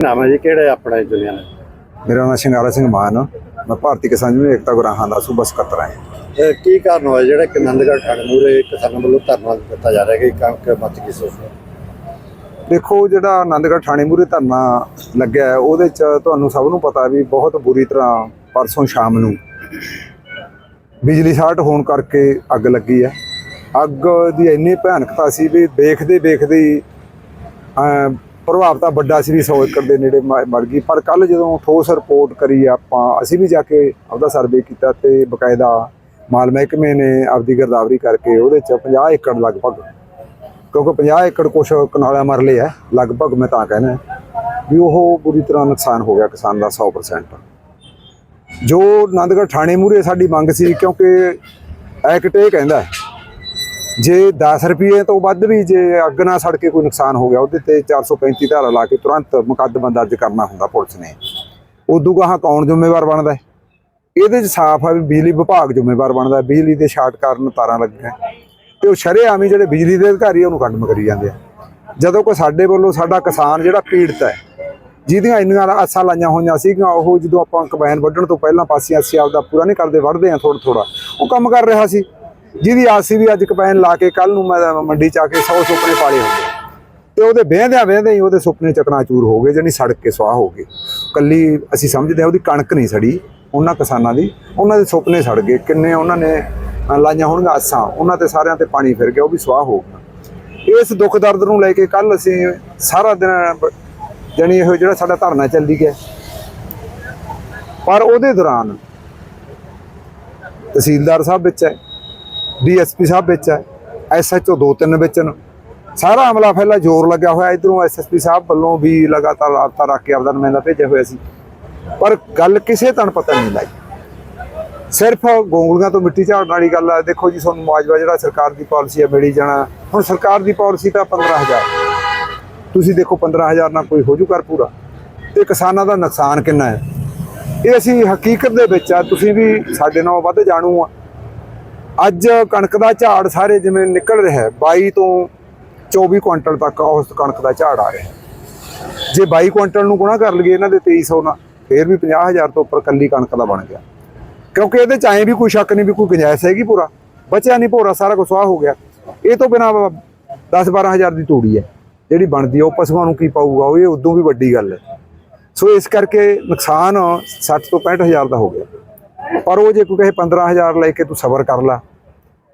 ਨਾਮ ਹੈ ਜੀ ਕਿਹੜੇ ਆਪਣਾ ਦੁਨੀਆ ਨੇ ਮੇਰਾ ਨਾਮ ਸ਼ਿੰਗਾਰਾ ਸਿੰਘ ਮਾਨ ਆ। ਮੈਂ ਭਾਰਤੀ ਕਿਸਾਨ ਯੂਨੀਅਨ ਏਕਤਾ ਗੁਰਾਹਾਂ ਦਾ ਸੂਬਾ ਸਕੱਤਰ ਹਾਂ ਇਹ ਕੀ ਕਾਰਨ ਹੋਇਆ ਜਿਹੜਾ ਕਿ ਨੰਦਗੜ੍ਹ ਠਾਣੇ ਮੂਰੇ ਕਿਸਾਨਾਂ ਵੱਲੋਂ ਧਰਨਾ ਦਿੱਤਾ ਜਾ ਰਿਹਾ ਕਿ ਕਣਕ ਮੱਚ ਕੀ ਸੋਚਦਾ ਦੇਖੋ ਜਿਹੜਾ ਆਨੰਦਗੜ੍ਹ ਥਾਣੇ ਮੂਰੇ ਧਰਨਾ ਲੱਗਿਆ ਹੈ, ਉਹਦੇ ਚ ਤੁਹਾਨੂੰ ਸਭ ਨੂੰ ਪਤਾ ਵੀ ਬਹੁਤ ਬੁਰੀ ਤਰ੍ਹਾਂ ਪਰਸੋਂ ਸ਼ਾਮ ਨੂੰ ਬਿਜਲੀ ਸ਼ਾਰਟ ਹੋਣ ਕਰਕੇ ਅੱਗ ਲੱਗੀ ਹੈ। ਅੱਗ ਦੀ ਇੰਨੀ ਭਿਆਨਕਤਾ ਸੀ ਵੀ ਦੇਖਦੇ ਦੇਖਦੇ ਹੀ ਅਮ, ਪ੍ਰਭਾਵ ਤਾਂ ਵੱਡਾ ਸੀ ਵੀ 100 ਏਕੜ ਦੇ ਨੇੜੇ ਮ- ਮਰ ਗਈ। ਪਰ ਕੱਲ ਜਦੋਂ ਠੋਸ ਰਿਪੋਰਟ ਕਰੀ ਆਪਾਂ, ਅਸੀਂ ਵੀ ਜਾ ਕੇ ਆਪਦਾ ਸਰਵੇ ਕੀਤਾ ਤੇ ਬਕਾਇਦਾ ਮਾਲ ਮਹਿਕਮੇ ਨੇ ਆਪਦੀ ਗਿਰਦਾਵਰੀ ਕਰਕੇ ਉਹਦੇ ਚ 50 ਏਕੜ ਲਗਭਗ, ਕਿਉਂਕਿ 50 ਏਕੜ ਕੁਛ ਕਨਾਲਾ ਮਰ ਲਿਆ ਲਗਭਗ ਮੈਂ ਤਾਂ ਕਹਿੰਦਾ ਵੀ ਉਹ ਬੁਰੀ ਤਰ੍ਹਾਂ ਨੁਕਸਾਨ ਹੋ ਗਿਆ ਕਿਸਾਨ ਦਾ 100% ਜੋ ਆਨੰਦਗੜ੍ਹ ਥਾਣੇ ਮੂਰੇ ਸਾਡੀ ਮੰਗ ਸੀ, ਕਿਉਂਕਿ ਐਕਟ ਇਹ ਕਹਿੰਦਾ ਜੇ 10 ਰੁਪਏ ਤੋਂ ਵੱਧ ਵੀ ਜੇ ਅੱਗ ਨਾਲ ਸੜ ਕੇ ਕੋਈ ਨੁਕਸਾਨ ਹੋ ਗਿਆ, ਉਹਦੇ ਤੇ 435 ਧਾਰਾ ਲਾ ਕੇ ਤੁਰੰਤ ਮੁਕੱਦਮਾ ਦਰਜ ਕਰਨਾ ਹੁੰਦਾ ਪੁਲਿਸ ਨੇ। ਉਦੋਂ ਗਾਹਾਂ ਕੌਣ ਜ਼ਿੰਮੇਵਾਰ ਬਣਦਾ? ਹੈ? ਇਹਦੇ 'ਚ ਸਾਫ਼ ਆ ਵੀ ਬਿਜਲੀ ਵਿਭਾਗ ਜ਼ਿੰਮੇਵਾਰ ਬਣਦਾ, ਬਿਜਲੀ ਦੇ ਸ਼ਾਰਟ ਕਾਰਨ ਤਾਰਾਂ ਲੱਗੀਆਂ। ਤੇ ਉਹ ਸ਼ਰੇਆਮ ਹੀ ਜਿਹੜੇ ਬਿਜਲੀ ਦੇ ਅਧਿਕਾਰੀ ਉਹਨੂੰ ਖੰਡਮ ਕਰੀ ਜਾਂਦੇ ਆ। ਜਦੋਂ ਕੋਈ ਸਾਡੇ ਵੱਲੋਂ ਸਾਡਾ ਕਿਸਾਨ ਜਿਹੜਾ ਪੀੜਤ ਹੈ, ਜਿਹਦੀਆਂ ਇੰਨੀਆਂ ਆਸਾਂ ਲਾਈਆਂ ਹੋਈਆਂ ਸੀਗੀਆਂ, ਉਹ ਜਦੋਂ ਆਪਾਂ ਕੰਬਾਈਨ ਵੱਢਣ ਤੋਂ ਪਹਿਲਾਂ ਪਾਸੀਆਂ ਅਸੀਂ ਆਪਦਾ ਪੂਰਾ ਨਹੀਂ ਕਰਦੇ, ਵੱਢਦੇ ਆ ਥੋੜਾ ਥੋੜਾ ਉਹ ਕੰਮ ਕਰ ਰਿਹਾ ਸੀ। ਜਿਹਦੀ ਆਸ ਸੀ ਵੀ ਅੱਜ ਕਪੈਨ ਲਾ ਕੇ ਕੱਲ ਨੂੰ ਮੈਂ ਮੰਡੀ ਚ ਆ ਕੇ 100 ਸੁਪਨੇ ਪਾਲੇ ਹੁੰਦੇ ਤੇ ਉਹਦੇ ਵਹਿੰਦਿਆਂ ਵਹਿੰਦੇ ਹੀ ਉਹਦੇ ਸੁਪਨੇ ਚਕਨਾਚੂਰ ਹੋ ਗਏ ਜਾਣੀ ਸੜਕ ਕੇ ਸਵਾਹ ਹੋ ਗਏ ਕੱਲੀ ਅਸੀਂ ਸਮਝਦੇ ਆ ਉਹਦੀ ਕਣਕ ਨਹੀਂ ਸੜੀ, ਉਹਨਾਂ ਕਿਸਾਨਾਂ ਦੀ। ਉਹਨਾਂ ਦੇ ਸੁਪਨੇ ਸੜ ਗਏ, ਕਿੰਨੇ ਉਹਨਾਂ ਨੇ ਲਾਈਆਂ ਹੋਣਗੀਆਂ ਆਸਾਂ, ਉਹਨਾਂ ਤੇ ਸਾਰਿਆਂ ਤੇ ਪਾਣੀ ਫਿਰ ਗਿਆ, ਉਹ ਵੀ ਸਵਾਹ ਹੋ ਗਿਆ। ਇਸ ਦੁੱਖ ਦਰਦ ਨੂੰ ਲੈ ਕੇ ਕੱਲ ਅਸੀਂ ਸਾਰਾ ਦਿਨ ਬ- ਜਾਣੀ ਇਹੋ ਜਿਹੜਾ ਸਾਡਾ ਧਰਨਾ ਚੱਲੀ ਗਿਆ। ਪਰ ਉਹਦੇ ਦੌਰਾਨ ਤਹਿਸੀਲਦਾਰ ਸਾਹਿਬ ਵਿੱਚ ਹੈ। ਡੀਐਸਪੀ ਸਾਹਿਬ ਵਿੱਚ ਹੈ ਐਸਐਚਓ ਦੋ ਤਿੰਨ ਵਿੱਚ ਨੇ। ਸਾਰਾ ਅਮਲਾ ਫੈਲਾ, ਜ਼ੋਰ ਲੱਗਿਆ ਹੋਇਆ ਇਧਰੋਂ ਐਸਐਸਪੀ ਸਾਹਿਬ ਵੱਲੋਂ ਵੀ ਲਗਾਤਾਰ ਰਾਬਤਾ ਰੱਖ ਕੇ ਆਪਦਾ ਨੁਮਾਇੰਦਾ ਭੇਜਿਆ ਹੋਇਆ ਸੀ। ਪਰ ਗੱਲ ਕਿਸੇ ਤਣ ਪਤਾ ਨਹੀਂ ਲਾਈ। ਸਿਰਫ ਗੋਂਗਲੀਆਂ ਤੋਂ ਮਿੱਟੀ ਝਾੜਨ ਵਾਲੀ ਗੱਲ ਹੈ ਦੇਖੋ ਜੀ, ਤੁਹਾਨੂੰ ਮੁਆਵਜ਼ਾ ਜਿਹੜਾ ਸਰਕਾਰ ਦੀ ਪਾਲਿਸੀ ਹੈ ਮਿਲੀ ਜਾਣਾ। ਹੁਣ ਸਰਕਾਰ ਦੀ ਪਾਲਿਸੀ ਤਾਂ 15000 ਤੁਸੀਂ ਦੇਖੋ 15000 ਨਾਲ ਕੋਈ ਹੋ ਜੂ ਕਰ ਪੂਰਾ। ਤੇ ਕਿਸਾਨਾਂ ਦਾ ਨੁਕਸਾਨ ਕਿੰਨਾ ਹੈ? ਇਹ ਅਸੀਂ ਹਕੀਕਤ ਦੇ ਵਿੱਚ ਆ। ਤੁਸੀਂ ਵੀ ਸਾਡੇ ਨਾਲੋਂ ਵੱਧ ਜਾਣੂ ਆ। ਅੱਜ ਕਣਕ ਦਾ ਝਾੜ ਸਾਰੇ ਜਿਵੇਂ ਨਿਕਲ ਰਿਹਾ ਹੈ 22 ਤੋਂ 24 ਕੁਇੰਟਲ ਤੱਕ ਉਸ ਕਣਕ ਦਾ ਝਾੜ ਆ ਰਿਹਾ ਜੇ 22 ਕੁਇੰਟਲ ਨੂੰ ਗੁਣਾ ਕਰ ਲਈਏ ਇਹਨਾਂ ਦੇ 2300 ਨਾਲ, ਫੇਰ ਵੀ 50000 ਤੋਂ ਉੱਪਰ ਕੱਲੀ ਕਣਕ ਦਾ ਬਣ ਗਿਆ। ਕਿਉਂਕਿ ਇਹਦੇ ਚ ਐਂ ਵੀ ਕੋਈ ਸ਼ੱਕ ਨਹੀਂ ਵੀ ਕੋਈ ਗੁੰਜਾਇਸ਼ ਹੈਗੀ ਪੂਰਾ, ਬਚਿਆ ਨਹੀਂ ਭੋਰਾ, ਸਾਰਾ ਕੁਝ ਸਵਾਹ ਹੋ ਗਿਆ। ਇਹ ਤੋਂ ਬਿਨਾ 10 12000 ਦੀ ਤੂੜੀ ਹੈ, ਜਿਹੜੀ ਬਣਦੀ ਹੈ, ਉਹ ਪਸ਼ੂਆਂ ਨੂੰ ਕੀ ਪਾਊਗਾ, ਉਹ ਇਹ ਉਦੋਂ ਵੀ ਵੱਡੀ ਗੱਲ ਹੈ। ਸੋ ਇਸ ਕਰਕੇ ਨੁਕਸਾਨ 60 ਤੋਂ 65000 ਦਾ ਹੋ ਗਿਆ। ਪਰ ਉਹ ਜੇ ਕੋਈ ਕਹੇ 15000 ਲੈ ਕੇ ਤੂੰ ਸਬਰ ਕਰ ਲੈ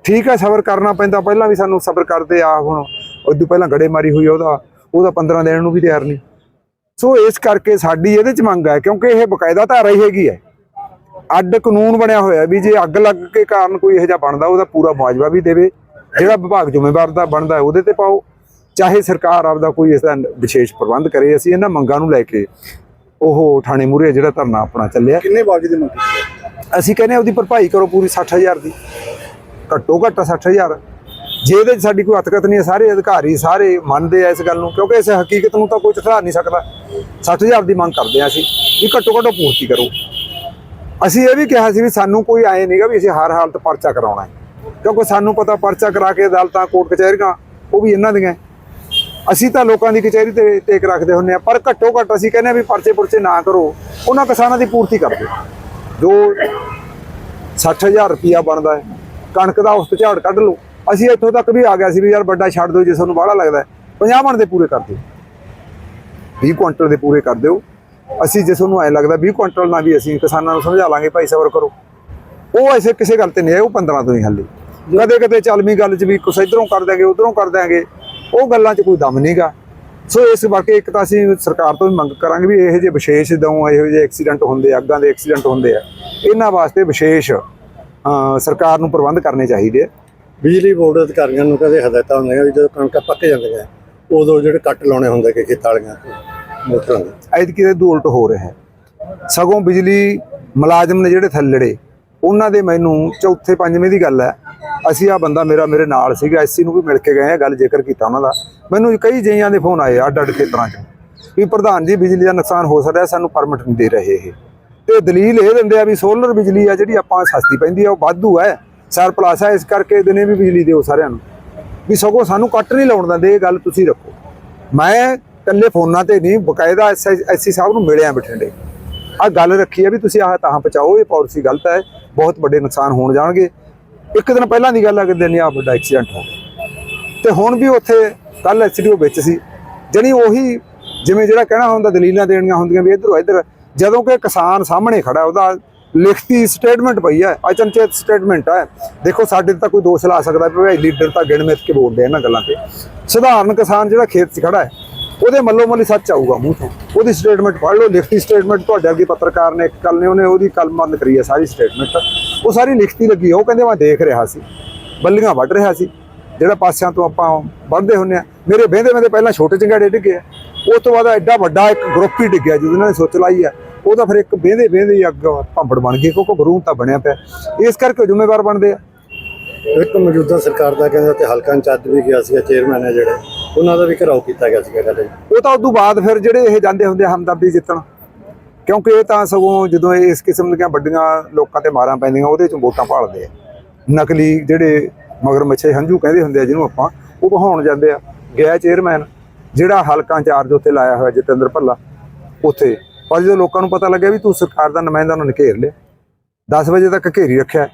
ਠੀਕ ਹੈ ਸਬਰ ਕਰਨਾ ਪੈਂਦਾ। ਪਹਿਲਾਂ ਵੀ ਸਾਨੂੰ ਸਬਰ ਕਰਦੇ ਆ ਹੁਣ। ਉਦੋਂ ਪਹਿਲਾਂ ਗੜੇ ਮਾਰੀ ਹੋਈ ਉਹਦਾ। ਉਹਦਾ 15 ਦੇਣ ਨੂੰ ਵੀ ਤਿਆਰ ਨਹੀਂ। ਸੋ ਇਸ ਕਰਕੇ ਸਾਡੀ ਇਹਦੇ ਚ ਮੰਗ ਹੈ ਕਿਉਂਕਿ ਇਹ ਬਕਾਇਦਾ ਧਾਰਾ ਹੀ ਹੈਗੀ ਹੈ। ਅੱਡ ਕਾਨੂੰਨ ਬਣਿਆ ਹੋਇਆ ਵੀ ਜੇ ਅੱਗ ਲੱਗ ਕੇ ਕਾਰਨ ਕੋਈ ਇਹੋ ਜਿਹਾ ਬਣਦਾ ਉਹਦਾ ਪੂਰਾ ਮੁਆਵਜ਼ਾ ਵੀ ਦੇਵੇ। ਜਿਹੜਾ ਵਿਭਾਗ ਜ਼ਿੰਮੇਵਾਰ ਦਾ ਬਣਦਾ ਹੈ, ਉਹਦੇ ਤੇ ਪਾਓ। ਚਾਹੇ ਸਰਕਾਰ ਆਪਦਾ ਕੋਈ ਇਸ ਦਾ ਵਿਸ਼ੇਸ਼ ਪ੍ਰਬੰਧ ਕਰੇ ਅਸੀਂ ਇਹਨਾਂ ਮੰਗਾਂ ਨੂੰ ਲੈ ਕੇ ਉਹ ਥਾਣੇ ਮੂਹਰੇ ਜਿਹੜਾ ਧਰਨਾ ਆਪਣਾ ਚੱਲਿਆ। ਕਿੰਨੇ ਬਾਗੀ ਦੀ ਮੰਗ ਅਸੀਂ ਕਹਿੰਦੇ ਉਹਦੀ ਭਰਪਾਈ ਕਰੋ ਪੂਰੀ 60000 ਦੀ। ਘੱਟੋ ਘੱਟ 60000 ਜੇ ਇਹਦੇ 'ਚ ਸਾਡੀ ਕੋਈ ਹਤਕਤ ਨਹੀਂ ਹੈ, ਸਾਰੇ ਅਧਿਕਾਰੀ ਸਾਰੇ ਮੰਨਦੇ ਆ ਇਸ ਗੱਲ ਨੂੰ, ਕਿਉਂਕਿ ਇਸ ਹਕੀਕਤ ਨੂੰ ਤਾਂ ਕੋਈ ਝਟਾ ਨਹੀਂ ਸਕਦਾ। 60000 ਦੀ ਮੰਗ ਕਰਦੇ ਆ ਅਸੀਂ ਵੀ ਘੱਟੋ ਘੱਟ ਉਹ ਪੂਰਤੀ ਕਰੋ। ਅਸੀਂ ਇਹ ਵੀ ਕਿਹਾ ਸੀ ਵੀ ਸਾਨੂੰ ਕੋਈ ਆਏ ਨਹੀਂਗਾ ਵੀ ਅਸੀਂ ਹਰ ਹਾਲਤ ਪਰਚਾ ਕਰਾਉਣਾ ਹੈ, ਕਿਉਂਕਿ ਸਾਨੂੰ ਪਤਾ ਪਰਚਾ ਕਰਾ ਕੇ ਅਦਾਲਤਾਂ, ਕੋਰਟ, ਕਚਹਿਰੀਆਂ, ਉਹ ਵੀ ਇਹਨਾਂ ਦੀਆਂ ਅਸੀਂ ਤਾਂ ਲੋਕਾਂ ਦੀ ਕਚਹਿਰੀ ਤੇ ਟੇਕ ਰੱਖਦੇ ਹੁੰਨੇ ਆ ਪਰ ਘੱਟੋ ਘੱਟ ਅਸੀਂ ਕਹਿੰਦੇ ਆ ਵੀ ਪਰਚੇ ਪੁਰਚੇ ਨਾ ਕਰੋ, ਉਹਨਾਂ ਕਿਸਾਨਾਂ ਦੀ ਪੂਰਤੀ ਕਰ ਦਿਓ ਜੋ 60000 ਰੁਪਿਆ ਬਣਦਾ ਹੈ ਕਣਕ ਦਾ ਉਸ ਤੋਂ ਝਾੜ ਕੱਢ ਲਓ। ਅਸੀਂ ਇੱਥੋਂ ਤੱਕ ਵੀ ਆ ਗਿਆ ਸੀ ਵੀ ਯਾਰ ਵੱਡਾ ਛੱਡ ਦਿਓ ਜੇ ਤੁਹਾਨੂੰ ਬਾਹਲਾ ਲੱਗਦਾ ਹੈ। 50 ਮਣ ਦੇ ਪੂਰੇ ਕਰ ਦਿਓ। 20 ਕੁਇੰਟਲ ਦੇ ਪੂਰੇ ਕਰ ਦਿਓ। ਅਸੀਂ ਜੇ ਤੁਹਾਨੂੰ ਐ ਲੱਗਦਾ 20 ਕੁਇੰਟਲ ਨਾਲ ਵੀ ਅਸੀਂ ਕਿਸਾਨਾਂ ਨੂੰ ਸਮਝਾ ਲਾਂਗੇ ਭਾਈ ਸਬਰ ਕਰੋ। ਉਹ ਐਸੇ ਕਿਸੇ ਗੱਲ ਤੇ ਨਹੀਂ ਆਏ ਉਹ 15 ਤੋਂ ਹੀ ਹੱਲੇ। ਕਦੇ ਕਦੇ ਚੱਲਵੀਂ ਗੱਲ 'ਚ ਵੀ ਕੁਛ ਇਧਰੋਂ ਕਰ ਦਿਆਂਗੇ ਉਧਰੋਂ ਕਰ ਦਿਆਂਗੇ। ਉਹ ਗੱਲਾਂ 'ਚ ਕੋਈ ਦਮ ਨਹੀਂਗਾ। ਸੋ ਇਸ ਵਾਕੇ ਇੱਕ ਤਾਂ ਅਸੀਂ ਸਰਕਾਰ ਤੋਂ ਵੀ ਮੰਗ ਕਰਾਂਗੇ ਵੀ ਇਹੋ ਜਿਹੇ ਵਿਸ਼ੇਸ਼ ਦਊ ਇਹੋ ਜਿਹੇ ਐਕਸੀਡੈਂਟ ਹੁੰਦੇ ਆ, ਅੱਗਾਂ ਦੇ ਐਕਸੀਡੈਂਟ ਹੁੰਦੇ ਆ। ਇਹਨਾਂ ਵਾਸਤੇ ਵਿਸ਼ੇਸ਼ ਸਰਕਾਰ ਨੂੰ ਪ੍ਰਬੰਧ ਕਰਨੇ ਚਾਹੀਦੇ ਆ। ਬਿਜਲੀ ਬੋਰਡ ਅਧਿਕਾਰੀਆਂ ਨੂੰ ਕਦੇ ਹਦਾਇਤਾਂ ਹੁੰਦੀਆਂ ਵੀ ਜਦੋਂ ਕਣਕਾਂ ਪੱਕ ਜਾਂਦੀਆਂ ਉਦੋਂ ਜਿਹੜੇ ਕੱਟ ਲਾਉਣੇ ਹੁੰਦੇ ਕਿ ਖੇਤਾਂ ਵਾਲੀਆਂ ਮੋਟਰਾਂ ਦੇ। ਐਤਕੀ ਦੇ ਦੋ ਉਲਟ ਹੋ ਰਿਹਾ ਹੈ। ਸਗੋਂ ਬਿਜਲੀ ਮੁਲਾਜ਼ਮ ਨੇ ਜਿਹੜੇ ਥੱਲੜੇ ਉਹਨਾਂ ਦੇ ਮੈਨੂੰ ਚੌਥੇ ਪੰਜਵੇਂ ਦੀ ਗੱਲ ਹੈ। ਅਸੀਂ ਆ ਬੰਦਾ ਮੇਰਾ ਮੇਰੇ ਨਾਲ ਸੀਗਾ ਐਸਸੀ ਨੂੰ ਵੀ ਮਿਲ ਕੇ ਗਏ ਆ ਗੱਲ ਜ਼ਿਕਰ ਕੀਤਾ ਉਹਨਾਂ ਦਾ। ਮੈਨੂੰ ਕਈ ਜਈਆਂ ਦੇ ਫੋਨ ਆਏ ਅੱਡ ਅੱਡ ਖੇਤਰਾਂ 'ਚ ਵੀ ਪ੍ਰਧਾਨ ਜੀ ਬਿਜਲੀ ਦਾ ਨੁਕਸਾਨ ਹੋ ਸਕਦਾ ਸਾਨੂੰ ਪਰਮਿਟ ਨਹੀਂ ਦੇ ਰਹੇ ਇਹ। ਤੇ ਦਲੀਲ ਇਹ ਦਿੰਦੇ ਆ ਵੀ ਸੋਲਰ ਬਿਜਲੀ ਆ ਜਿਹੜੀ ਆਪਾਂ ਸਸਤੀ ਪੈਂਦੀ ਆ, ਉਹ ਵਾਧੂ ਹੈ ਸਰਪਲਸ ਹੈ ਇਸ ਕਰਕੇ ਦਿਨੇ ਵੀ ਬਿਜਲੀ ਦਿਓ ਸਾਰਿਆਂ ਨੂੰ। ਵੀ ਸਗੋਂ ਸਾਨੂੰ ਕੱਟ ਨਹੀਂ ਲਾਉਣ ਦਿੰਦੇ, ਇਹ ਗੱਲ ਤੁਸੀਂ ਰੱਖੋ। ਮੈਂ ਇਕੱਲੇ ਫੋਨਾਂ ਤੇ ਨਹੀਂ, ਬਕਾਇਦਾ ਐਸਸੀ ਸਾਹਿਬ ਨੂੰ ਮਿਲਿਆ ਬਠਿੰਡੇ। ਆ ਗੱਲ ਰੱਖੀ ਹੈ ਵੀ ਤੁਸੀਂ ਆਹ ਤਾਂ ਪਹੁੰਚਾਓ, ਇਹ ਪਾਲਿਸੀ ਗਲਤ ਹੈ ਬਹੁਤ ਵੱਡੇ ਨੁਕਸਾਨ ਹੋਣ ਜਾਣਗੇ। ਇੱਕ ਦਿਨ ਪਹਿਲਾਂ ਦੀ ਗੱਲ ਆ ਕਿ ਦਿਨ ਆ ਵੱਡਾ ਐਕਸੀਡੈਂਟ ਹੋ ਗਿਆ। ਤੇ ਹੁਣ ਵੀ ਉੱਥੇ ਕੱਲ ਐਸਡੀਓ ਵਿੱਚ ਸੀ। ਜਣੀ ਉਹੀ ਜਿਵੇਂ ਜਿਹੜਾ ਕਹਿਣਾ ਹੁੰਦਾ, ਦਲੀਲਾਂ ਦੇਣੀਆਂ ਹੁੰਦੀਆਂ ਵੀ ਇਧਰੋਂ ਇਧਰ ਜਦੋਂ ਕਿ ਕਿਸਾਨ ਸਾਹਮਣੇ ਖੜਾ ਉਹਦਾ ਲਿਖਤੀ ਸਟੇਟਮੈਂਟ ਪਈ ਹੈ, ਅਚਨਚੇਤ ਸਟੇਟਮੈਂਟ ਹੈ। ਦੇਖੋ, ਸਾਡੇ ਤਾਂ ਕੋਈ ਦੋਸ਼ ਲਾ ਸਕਦਾ ਵੀ ਭਾਈ ਲੀਡਰ ਤਾਂ ਗਿਣ ਮਿੱਥ ਕੇ ਬੋਲਦੇ ਆ ਇਹਨਾਂ ਗੱਲਾਂ ਤੇ। ਸਧਾਰਨ ਕਿਸਾਨ ਜਿਹੜਾ ਖੇਤ 'ਚ ਖੜਾ ਹੈ, ਉਹਦੇ ਮੱਲੋ ਮੱਲੀ ਸੱਚ ਆਊਗਾ ਮੂੰਹ ਤੋਂ। ਉਹਦੀ ਸਟੇਟਮੈਂਟ ਪੜ੍ਹ ਲਓ, ਲਿਖਤੀ ਸਟੇਟਮੈਂਟ ਤੁਹਾਡੇ ਅੱਗੇ ਪੱਤਰਕਾਰ ਨੇ ਇੱਕ ਕੱਲ ਨੇ, ਉਹਨੇ ਉਹਦੀ ਕਲਮ ਬੰਦ ਕਰੀ ਹੈ ਸਾਰੀ ਸਟੇਟਮੈਂਟ ਉਹ ਸਾਰੀ ਲਿਖਤੀ ਲੱਗੀ ਉਹ ਕਹਿੰਦੇ ਮੈਂ ਦੇਖ ਰਿਹਾ ਸੀ। ਬੱਲੀਆਂ ਵੱਢ ਰਿਹਾ ਸੀ। ਜਿਹੜਾ ਪਾਸਿਆਂ ਤੋਂ ਆਪਾਂ ਵੱਢਦੇ ਹੁੰਨੇ ਆ ਮੇਰੇ ਬਹਿੰਦੇ ਬਹਿੰਦੇ ਪਹਿਲਾਂ ਛੋਟੇ ਚੰਗਾੜੇ ਡਿੱਗੇ ਆ। ਉਸ ਤੋਂ ਬਾਅਦ ਐਡਾ ਵੱਡਾ ਇੱਕ ਗਰੁੱਪ ਹੀ ਡਿੱਗਿਆ ਜਿਹਦੇ ਨਾਲ ਸੋਚ ਲਾਈ ਆ ਉਹਦਾ ਫਿਰ ਇੱਕ ਬਹਿੰਦੇ ਹੀ ਅੱਗ ਭਾਂਬੜ ਬਣ ਗਈ ਕਿਉਂਕਿ ਗਰੂਹ ਤਾਂ ਬਣਿਆ ਪਿਆ। ਇਸ ਕਰਕੇ ਉਹ ਜ਼ਿੰਮੇਵਾਰ ਬਣਦੇ ਆ। ਇੱਕ ਮੌਜੂਦਾ ਸਰਕਾਰ ਦਾ ਕਹਿੰਦੇ ਤੇ ਹਲਕਾ ਇੰਚਾਰਜ ਵੀ ਗਿਆ ਸੀਗਾ ਚੇਅਰਮੈਨ ਹੈ ਜਿਹੜੇ। ਉਹਨਾਂ ਦਾ ਵੀ ਘਰਾਓ ਕੀਤਾ ਗਿਆ ਸੀਗਾ ਕਹਿੰਦੇ। ਉਹ ਤਾਂ ਉਦੋਂ ਬਾਅਦ ਫਿਰ ਜਿਹੜੇ ਇਹ ਜਾਂਦੇ ਹੁੰਦੇ ਹਮਦਰਦੀ ਜਿੱਤਣ ਕਿਉਂਕਿ ਇਹ ਤਾਂ ਸਗੋਂ ਜਦੋਂ ਇਸ ਕਿਸਮ ਦੀਆਂ ਵੱਡੀਆਂ ਲੋਕਾਂ ਤੇ ਮਾਰਾਂ ਪੈਂਦੀਆਂ ਉਹਦੇ ਚੋਂ ਵੋਟਾਂ ਭਾਲਦੇ ਆ। ਨਕਲੀ ਜਿਹੜੇ ਮਗਰ ਮੱਛੇ ਹੰਝੂ ਕਹਿੰਦੇ ਹੁੰਦੇ ਆ ਜਿਹਨੂੰ ਆਪਾਂ ਉਹ ਬਹਾਉਣ ਜਾਂਦੇ ਆ। ਗਿਆ ਚੇਅਰਮੈਨ ਜਿਹੜਾ ਹਲਕਾ ਇੰਚਾਰਜ ਉੱਤੇ ਲਾਇਆ ਹੋਇਆ ਜਤਿੰਦਰ ਭੱਲਾ ਉੱਥੇ। ਪਰ ਜਦੋਂ ਲੋਕਾਂ ਨੂੰ ਪਤਾ ਲੱਗਿਆ ਵੀ ਤੂੰ ਸਰਕਾਰ ਦਾ ਨੁਮਾਇੰਦਾ ਉਹਨਾਂ ਨੇ ਘੇਰ ਲਿਆ 10 ਵਜੇ ਤੱਕ ਘੇਰੀ ਰੱਖਿਆ।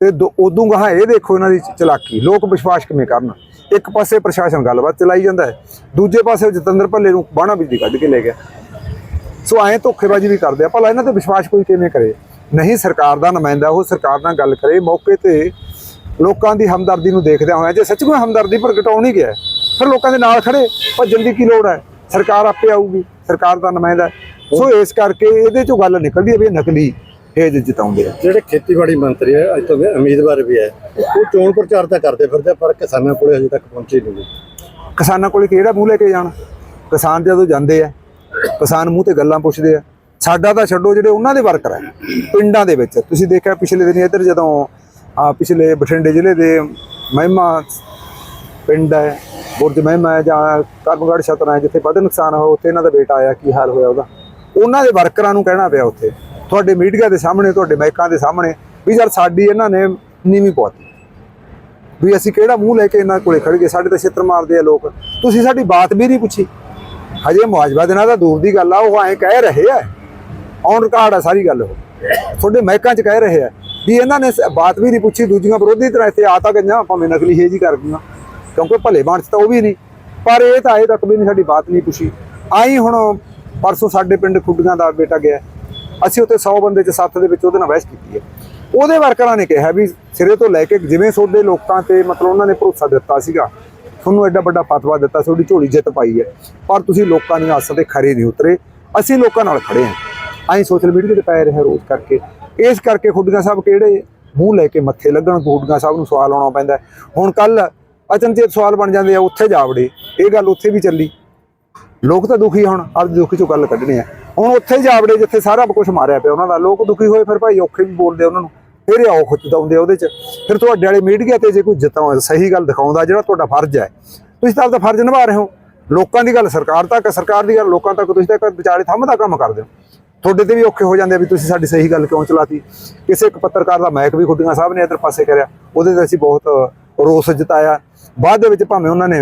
ਤੇ ਦੋ- ਉਦੋਂ ਗਾਹਾਂ ਇਹ ਦੇਖੋ ਇਹਨਾਂ ਦੀ ਚਲਾਕੀ, ਲੋਕ ਵਿਸ਼ਵਾਸ ਕਿਵੇਂ ਕਰਨ? ਇੱਕ ਪਾਸੇ ਪ੍ਰਸ਼ਾਸਨ ਗੱਲਬਾਤ ਚਲਾਈ ਜਾਂਦਾ ਹੈ, ਦੂਜੇ ਪਾਸੇ ਜਤਿੰਦਰ ਭੱਲੇ ਨੂੰ ਬਾਣਾ ਬਿਜਲੀ ਕੱਢ ਕੇ ਲੈ ਗਿਆ। ਸੋ ਐਂ ਧੋਖੇਬਾਜ਼ੀ ਵੀ ਕਰਦੇ ਆ, ਭਲਾ ਇਹਨਾਂ ਤੇ ਵਿਸ਼ਵਾਸ ਕੋਈ ਕਿਵੇਂ ਕਰੇ? ਨਹੀਂ, ਸਰਕਾਰ ਦਾ ਨੁਮਾਇੰਦਾ, ਉਹ ਸਰਕਾਰ ਨਾਲ ਗੱਲ ਕਰੇ, ਮੌਕੇ ਤੇ ਲੋਕਾਂ ਦੀ ਹਮਦਰਦੀ ਨੂੰ ਦੇਖਦਿਆਂ ਹੋਇਆ, ਜੇ ਸੱਚ ਕੋਈ ਹਮਦਰਦੀ ਪ੍ਰਗਟਾਉਣ ਹੀ ਗਿਆ, ਫਿਰ ਲੋਕਾਂ ਦੇ ਨਾਲ ਖੜੇ ਭੱਜਣ ਦੀ ਕੀ ਲੋੜ ਹੈ? ਸਰਕਾਰ ਆਪੇ ਆਊਗੀ, ਸਰਕਾਰ ਦਾ ਨੁਮਾਇੰਦਾ ਸੋ ਇਸ ਕਰਕੇ ਇਹਦੇ ਚੋਂ ਗੱਲ ਨਿਕਲਦੀ ਹੈ ਵੀ ਇਹ ਨਕਲੀ ਹੇਜ ਜਿਤਾਉਂਦੇ ਆ। ਜਿਹੜੇ ਖੇਤੀਬਾੜੀ ਮੰਤਰੀ ਹੈ ਅੱਜ ਤੋਂ ਉਮੀਦਵਾਰ ਵੀ ਹੈ ਉਹ ਚੋਣ ਪ੍ਰਚਾਰ ਤਾਂ ਕਰਦੇ ਫਿਰਦੇ ਆ, ਪਰ ਕਿਸਾਨਾਂ ਕੋਲੇ ਹਜੇ ਤੱਕ ਪਹੁੰਚੇ ਨਹੀਂ। ਕਿਸਾਨਾਂ ਕੋਲੇ ਕਿਹੜਾ ਮੂੰਹ ਲੈ ਕੇ ਜਾਣ? ਕਿਸਾਨ ਜਦੋਂ ਜਾਂਦੇ ਆ ਕਿਸਾਨ ਮੂੰਹ ਤੇ ਗੱਲਾਂ ਪੁੱਛਦੇ ਆ। ਸਾਡਾ ਤਾਂ ਛੱਡੋ ਜਿਹੜੇ ਉਹਨਾਂ ਦੇ ਵਰਕਰ ਹੈ ਪਿੰਡਾਂ ਦੇ ਵਿੱਚ। ਤੁਸੀਂ ਦੇਖਿਆ ਪਿਛਲੇ ਦਿਨੀ ਇੱਧਰ ਜਦੋਂ ਆ ਪਿਛਲੇ ਬਠਿੰਡੇ ਜ਼ਿਲ੍ਹੇ ਦੇ ਮਹਿਮਾ ਪਿੰਡ ਹੈ ਬੁਰਜ ਮਹਿਮਾ ਜਾਂ ਕਰਮਗੜ੍ਹ ਛਤਰਾ ਜਿੱਥੇ ਵੱਧ ਨੁਕਸਾਨ ਹੋਇਆ ਉੱਥੇ ਇਹਨਾਂ ਦਾ ਬੇਟਾ ਆਇਆ ਕੀ ਹਾਲ ਹੋਇਆ ਉਹਦਾ? ਉਹਨਾਂ ਦੇ ਵਰਕਰਾਂ ਨੂੰ ਕਹਿਣਾ ਪਿਆ ਉੱਥੇ। ਤੁਹਾਡੇ ਮੀਡੀਆ ਦੇ ਸਾਹਮਣੇ, ਤੁਹਾਡੇ ਮਾਈਕਾਂ ਦੇ ਸਾਹਮਣੇ ਵੀ ਯਾਰ ਸਾਡੀ ਇਹਨਾਂ ਨੇ ਨੀਵੀਂ ਪਵਾਤੀ ਵੀ ਅਸੀਂ ਕਿਹੜਾ ਮੂੰਹ ਲੈ ਕੇ ਇਹਨਾਂ ਕੋਲੇ ਖੜ ਗਏ ਸਾਡੇ ਤਾਂ ਛਿੱਤਰ ਮਾਰਦੇ ਆ ਲੋਕ। ਤੁਸੀਂ ਸਾਡੀ ਬਾਤ ਵੀ ਨਹੀਂ ਪੁੱਛੀ। ਹਜੇ ਮੁਆਵਜ਼ਾ ਦੇਣਾ ਤਾਂ ਦੂਰ ਦੀ ਗੱਲ ਆ, ਉਹ ਐਂ ਕਹਿ ਰਹੇ ਆ। ਔਨ ਰਿਕਾਰਡ ਆ ਸਾਰੀ ਗੱਲ ਉਹ। ਤੁਹਾਡੇ ਮਹਿਕਾਂ 'ਚ ਕਹਿ ਰਹੇ ਆ ਵੀ ਇਹਨਾਂ ਨੇ ਬਾਤ ਵੀ ਨਹੀਂ ਪੁੱਛੀ, ਦੂਜੀਆਂ ਵਿਰੋਧੀ ਤਰ੍ਹਾਂ ਇੱਥੇ ਆ ਤਾਂ ਗਈਆਂ, ਭਾਵੇਂ ਨਕਲੀ ਹੇਜੀ ਕਰ ਗਈਆਂ ਕਿਉਂਕਿ ਭਲੇ ਬਾਣ 'ਚ ਤਾਂ ਉਹ ਵੀ ਨਹੀਂ। ਪਰ ਇਹ ਤਾਂ ਅਜੇ ਤੱਕ ਵੀ ਨਹੀਂ ਸਾਡੀ ਬਾਤ ਨਹੀਂ ਪੁੱਛੀ। ਆਈ ਹੁਣ ਪਰਸੋਂ ਸਾਡੇ ਪਿੰਡ ਖੁੱਡੀਆਂ ਦਾ ਬੇਟਾ ਗਿਆ। ਅਸੀਂ ਉੱਥੇ 100 ਬੰਦੇ 'ਚ ਸੱਤ ਦੇ ਵਿੱਚ ਉਹਦੇ ਨਾਲ ਬਹਿਸ ਕੀਤੀ ਹੈ। ਉਹਦੇ ਵਰਕਰਾਂ ਨੇ ਕਿਹਾ ਵੀ ਸਿਰੇ ਤੋਂ ਲੈ ਕੇ ਜਿਵੇਂ ਤੁਹਾਡੇ ਲੋਕਾਂ ਤੇ ਮਤਲਬ ਉਹਨਾਂ ਨੇ ਭਰੋਸਾ ਦਿੱਤਾ ਸੀਗਾ, ਤੁਹਾਨੂੰ ਐਡਾ ਵੱਡਾ ਫਤਵਾ ਦਿੱਤਾ ਤੁਹਾਡੀ ਝੋਲੀ ਜਿੱਤ ਪਾਈ ਹੈ। ਪਰ ਤੁਸੀਂ ਲੋਕਾਂ ਦੀਆਂ ਆਸਾਂ ਤੇ ਖਰੇ ਨਹੀਂ ਉਤਰੇ। ਅਸੀਂ ਲੋਕਾਂ ਨਾਲ ਖੜੇ ਹਾਂ। ਅਸੀਂ ਸੋਸ਼ਲ ਮੀਡੀਆ ਤੇ ਪੈ ਰਹੇ ਹਾਂ ਰੋਜ਼ ਕਰਕੇ। ਇਸ ਕਰਕੇ ਖੁੱਡੀਆਂ ਸਾਹਿਬ ਕਿਹੜੇ ਮੂੰਹ ਲੈ ਕੇ ਮੱਥੇ ਲੱਗਣ, ਖੁੱਡੀਆਂ ਸਾਹਿਬ ਨੂੰ ਸਵਾਲ ਆਉਣਾ ਪੈਂਦਾ ਹੁਣ ਕੱਲ ਅਚਨਚੇਤ ਸਵਾਲ ਬਣ ਜਾਂਦੇ ਆ, ਉੱਥੇ ਜਾ ਵੜੇ। ਇਹ ਗੱਲ ਉੱਥੇ ਵੀ ਚੱਲੀ। ਲੋਕ ਤਾਂ ਦੁਖੀ ਹੁਣ ਆਪਦੇ ਦੁਖੀ ਚੋਂ ਗੱਲ ਕੱਢਣੀ ਆ। ਹੁਣ ਉੱਥੇ ਜਾਵੜੇ ਜਿੱਥੇ ਸਾਰਾ ਕੁਝ ਮਾਰਿਆ ਪਿਆ ਉਹਨਾਂ ਦਾ। ਲੋਕ ਦੁਖੀ ਹੋਏ ਫਿਰ ਭਾਈ ਔਖੇ ਵੀ ਬੋਲਦੇ ਉਹਨਾਂ ਨੂੰ। ਫਿਰ ਇਹ ਆਓ ਖੁੱਚਦਾਉਂਦੇ ਉਹਦੇ ਚ। ਫਿਰ ਤੁਹਾਡੇ ਵਾਲੇ ਮੀਡੀਆ ਤੇ ਜੇ ਕੋਈ ਜਿੱਤਾਂ ਸਹੀ ਗੱਲ ਦਿਖਾਉਂਦਾ ਜਿਹੜਾ ਤੁਹਾਡਾ ਫਰਜ਼ ਹੈ। ਤੁਸੀਂ ਤਾਂ ਆਪਦਾ ਫਰਜ਼ ਨਿਭਾ ਰਹੇ ਹੋ। ਲੋਕਾਂ ਦੀ ਗੱਲ ਸਰਕਾਰ ਤੱਕ, ਸਰਕਾਰ ਦੀ ਗੱਲ ਲੋਕਾਂ ਤੱਕ, ਤੁਸੀਂ ਤਾਂ ਇੱਕ ਵਿਚਾਲੇ ਥੰਮ ਦਾ ਕੰਮ ਕਰਦੇ ਹੋ। ਤੁਹਾਡੇ ਤੇ ਵੀ ਔਖੇ ਹੋ ਜਾਂਦੇ ਆ ਵੀ ਤੁਸੀਂ ਸਾਡੀ ਸਹੀ ਗੱਲ ਕਿਉਂ ਚਲਾਤੀ? ਕਿਸੇ ਇੱਕ ਪੱਤਰਕਾਰ ਦਾ ਮੈਕ ਵੀ ਖੁੱਡੀਆਂ ਸਾਹਿਬ ਨੇ ਇਧਰ ਪਾਸੇ ਕਰਿਆ। ਉਹਦੇ ਤੇ ਅਸੀਂ ਬਹੁਤ ਰੋਸ ਜਤਾਇਆ। ਬਾਅਦ ਦੇ ਵਿੱਚ ਭਾਵੇਂ ਉਹਨਾਂ ਨੇ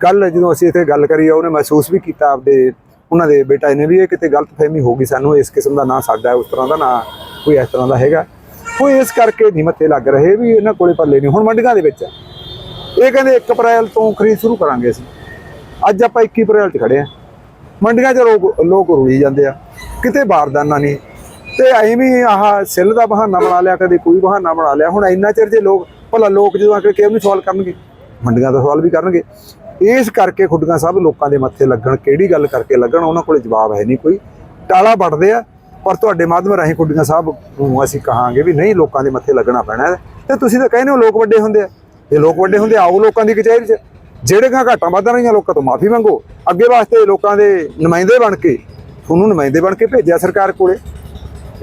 ਕੱਲ ਜਦੋਂ ਅਸੀਂ ਇੱਥੇ ਗੱਲ ਕਰੀ, ਉਹਨੇ ਮਹਿਸੂਸ ਵੀ ਕੀਤਾ ਆਪਦੇ, ਉਹਨਾਂ ਦੇ ਬੇਟਾ ਨੇ ਵੀ ਇਹ ਕਿਤੇ ਗਲਤਫਹਿਮੀ ਹੋ ਗਈ ਸਾਨੂੰ, ਇਸ ਕਿਸਮ ਦਾ ਨਾਂ ਸਾਡਾ, ਉਸ ਤਰ੍ਹਾਂ ਦਾ ਨਾਂ ਕੋਈ ਇਸ ਤਰ੍ਹਾਂ ਦਾ ਹੈਗਾ। ਕੋਈ ਇਸ ਕਰਕੇ ਨਹੀਂ ਮੱਥੇ ਲੱਗ ਰਹੇ ਵੀ ਇਹਨਾਂ ਕੋਲੇ ਪੱਲੇ ਨਹੀਂ। ਹੁਣ ਮੰਡੀਆਂ ਦੇ ਵਿੱਚ ਇਹ ਕਹਿੰਦੇ 1 ਅਪ੍ਰੈਲ ਤੋਂ ਖਰੀਦ ਸ਼ੁਰੂ ਕਰਾਂਗੇ ਅਸੀਂ। ਅੱਜ ਆਪਾਂ 21 ਅਪ੍ਰੈਲ 'ਚ ਖੜੇ ਆ। ਮੰਡੀਆਂ 'ਚ ਲੋਕ ਲੋਕ ਰੁਲੀ ਜਾਂਦੇ ਆ। ਕਿਤੇ ਬਾਰਦਾਨਾ ਨਹੀਂ। ਤੇ ਐਵੇਂ ਹੀ ਆਹ ਸਿੱਲ ਦਾ ਬਹਾਨਾ ਬਣਾ ਲਿਆ, ਕਦੇ ਕੋਈ ਬਹਾਨਾ ਬਣਾ ਲਿਆ। ਹੁਣ ਇੰਨਾ ਚਿਰ ਜੇ ਲੋਕ, ਭਲਾ ਲੋਕ ਜਦੋਂ ਆ ਕੇ ਕਿਉਂ ਨਹੀਂ ਸਵਾਲ ਕਰਨਗੇ? ਮੰਡੀਆਂ ਦਾ ਸਵਾਲ ਵੀ ਕਰਨਗੇ। ਇਸ ਕਰਕੇ ਖੁੱਡੀਆਂ ਸਭ ਲੋਕਾਂ ਦੇ ਮੱਥੇ ਲੱਗਣ, ਕਿਹੜੀ ਗੱਲ ਕਰਕੇ ਲੱਗਣ, ਉਹਨਾਂ ਕੋਲੇ ਜਵਾਬ ਹੈ ਨਹੀਂ ਕੋਈ। ਟਾਲਾ ਵੱਟਦੇ ਆ, ਪਰ ਤੁਹਾਡੇ ਮਾਧਿਅਮ ਰਾਹੀਂ ਖੁੱਡੀਆਂ ਸਾਹਿਬ ਨੂੰ ਅਸੀਂ ਕਹਾਂਗੇ ਵੀ ਨਹੀਂ, ਲੋਕਾਂ ਦੇ ਮੱਥੇ ਲੱਗਣਾ ਪੈਣਾ ਹੈ। ਤੇ ਤੁਸੀਂ ਤਾਂ ਕਹਿੰਦੇ ਹੋ ਲੋਕ ਵੱਡੇ ਹੁੰਦੇ ਆ। ਜੇ ਲੋਕ ਵੱਡੇ ਹੁੰਦੇ, ਆਓ ਲੋਕਾਂ ਦੀ ਕਚਹਿਰੀ 'ਚ। ਜਿਹੜੇ ਕਾ ਘਾਟਾਂ ਵਾਧਾਂ ਰਹੀਆਂ, ਲੋਕਾਂ ਤੋਂ ਮਾਫੀ ਮੰਗੋ। ਅੱਗੇ ਵਾਸਤੇ ਲੋਕਾਂ ਦੇ ਨੁਮਾਇੰਦੇ ਬਣ ਕੇ, ਤੁਹਾਨੂੰ ਨੁਮਾਇੰਦੇ ਬਣ ਕੇ ਭੇਜਿਆ ਸਰਕਾਰ ਕੋਲੇ।